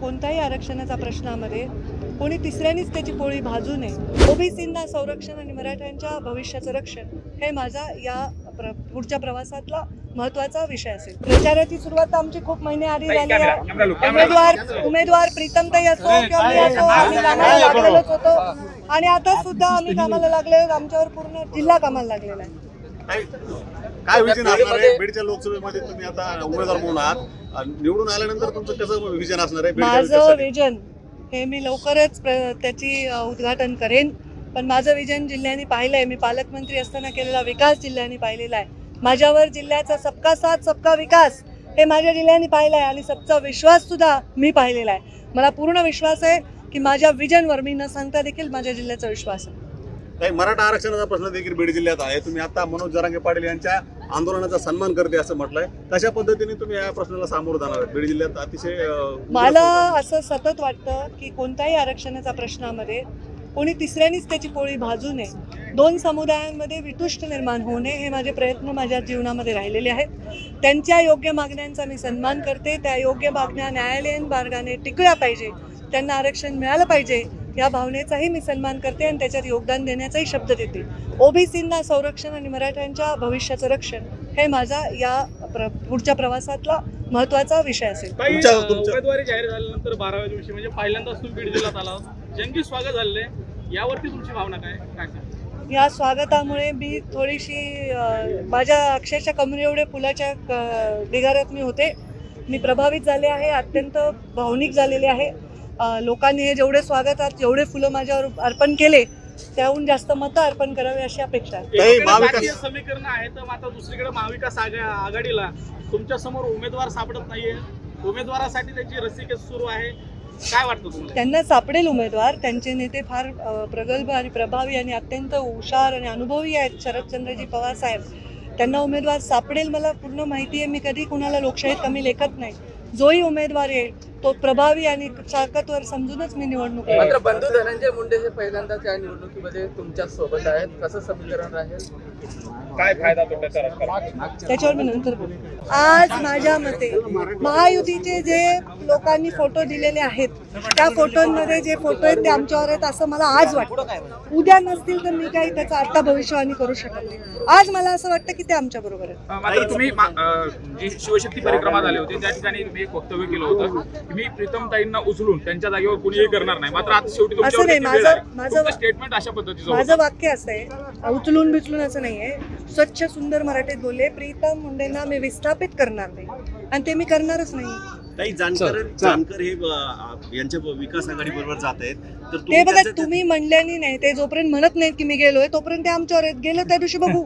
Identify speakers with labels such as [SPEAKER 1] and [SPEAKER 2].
[SPEAKER 1] कोणत्याही आरक्षणाचा प्रश्नामध्ये कोणी तिसऱ्यानीच त्याची पोळी भाजू नये. ओबीसींना संरक्षण आणि मराठ्यांच्या भविष्याचं रक्षण हे माझा या प्र पुढच्या प्रवासातला महत्त्वाचा विषय असेल. प्रचाराची सुरुवात तर आमची खूप महिने आधी झाली आहे. उमेदवार उमेदवार प्रीतमताई असो किंवा मी असो आम्ही कामाला लागलेलोच होतो. आणि आता सुद्धा आम्ही कामाला लागले. आमच्यावर पूर्ण जिल्हा कामाला लागलेला आहे.
[SPEAKER 2] काय काय विजन असणार आहे? बीडच्या लोकसभेमध्ये तुम्ही आता उमेदवार म्हणून आहात. निवडून आल्यानंतर तुमचं कसं विजन असणार आहे
[SPEAKER 1] माझं? विजन हे मी लवकरच प्र- त्याची अ, उद्घाटन करेन. पण माझं विजन जिल्ह्याने पाहिलं आहे मी पालकमंत्री असताना केलेला विकास जिल्ह्याने पाहिलेला आहे. माझ्यावर जिल्ह्याचा सबका साथ सबका विकास हे माझ्या जिल्ह्याने पाहिलं आहे आणि सबचा विश्वास सुद्धा मी पाहिलेला आहे. मला पूर्ण विश्वास आहे की माझ्या विजनवर मी न सांगता देखील माझ्या जिल्ह्याचा विश्वास आहे.
[SPEAKER 2] काही मराठा आरक्षणाचा प्रश्न देखील बीड जिल्ह्यात आहे. तुम्ही आता मनोज जरांगे पाटील यांच्या आंदोलनाचा सन्मान करते असं म्हटलंय. कशा पद्धतीने तुम्ही या प्रश्नाला सामोरं जाणार? बीड जिल्ह्यात अतिशय
[SPEAKER 1] मला. असं सतत वाटतं की कोणत्याही आरक्षणाच्या प्रश्नामध्ये कोणी तिसऱ्यानीच त्याची पोळी भाजू नये. दोन समुदायांमध्ये वितुष्ट निर्माण होऊ नये हे माझे प्रयत्न माझ्या जीवनामध्ये राहिलेले आहेत. त्यांच्या योग्य मागण्यांचा मी सन्मान करते. त्या योग्य मागण्या न्यायालयीन मार्गाने टिकल्या पाहिजे. त्यांना आरक्षण मिळालं पाहिजे. या भावनेचाही मी सन्मान करते आणि त्याच्यात योगदान देण्याचाही शब्द देते. ओबीसींना संरक्षण आणि मराठ्यांच्या भविष्याचं रक्षण हे माझा या प्र पुढच्या प्रवासातला महत्त्वाचा विषय असेल.
[SPEAKER 3] उमेदवारी जाहीर झाल्यानंतर बाराव्या दिवशी म्हणजे पहिल्यांदाच तुम्ही बीड जिल्ह्यात आला. जंगी स्वागत आहे. यावरती तुमची भावना काय? काय?
[SPEAKER 1] या स्वागतामुळे मी थोडीशी माझ्या अक्षरशः कमरे एवढे फुलाच्या क- ढिगाऱ्यात मी होते. मी प्रभावित झाले आहे अत्यंत भावनिक झालेले आहे. लोकांनी हे जेवढे स्वागतात जेवढे फुलं माझ्यावर अर्पण केले त्याहून जास्त मतं अर्पण करावी अशी अपेक्षा आहे.
[SPEAKER 3] समीकरण आहे तर मात्र दुसरीकडे महाविकास आघा- आघाडीला. तुमच्यासमोर उमेदवार सापडत नाहीये. उमेदवारासाठी त्याची रसिकेस सुरू आहे. काय वाटतं तुम्हाला?
[SPEAKER 1] त्यांना सापडेल उमेदवार. त्यांचे नेते फार प्रगल्भ आणि प्रभावी आणि अत्यंत हुशार आणि अनुभवी आहेत शरदचंद्रजी पवार साहेब. त्यांना उमेदवार सापडेल मला पूर्ण माहिती आहे. मी कधी कुणाला लोकशाहीत कमी लेखत नाही. जोही उमेदवार येईल. तो प्रभावी आणि ताकदवर समजूनच मी निवडणूक.
[SPEAKER 4] मात्र बंधू धनंजय मुंडे हे पहिल्यांदाच या निवडणुकीमध्ये तुमच्यासोबत आहेत. कसं समीकरण राहील?
[SPEAKER 3] काय फायदा
[SPEAKER 1] त्याच्यावर मी नंतर बोलू. आज माझ्या मते महायुतीचे जे लोकांनी फोटो दिलेले आहेत त्या फोटोंमध्ये जे फोटो आहेत ते आमच्यावर आहेत असं मला आज वाटतं. उद्या नसतील तर मी काही त्याचा आता भविष्यवाणी करू शकत नाही. आज मला असं वाटतं की ते आमच्या बरोबर आहेत.
[SPEAKER 5] मात्र तुम्ही मा- जी शिवशक्ती परिक्रमा झाली होती त्या ठिकाणी तुम्ही एक वक्तव्य केलं होतं. मी प्रीतमताईंना उचलून त्यांच्या जागेवर कुणीही करणार नाही. मात्र आता शेवटी
[SPEAKER 1] असं नाही, माझं- माझं-
[SPEAKER 5] स्टेटमेंट अशा पद्धतीचं.
[SPEAKER 1] माझं वाक्य असं आहे उचलून बिचलून असं नाहीये स्वच्छ सुंदर मराठीत बोलले प्रीतम मुंडेंना मी विस्थापित करणार नाही. आणि ते मी करणारच नाही.
[SPEAKER 6] काही जानकर जानकर हे यांच्या विकास आघाडी बरोबर जात आहेत. तर
[SPEAKER 1] ते बघा तुम्ही म्हणल्यानी नाही ते जोपर्यंत म्हणत नाहीत की मी गेलोय तोपर्यंत ते आमच्यावर आहेत. गेलो त्या दिवशी बघू.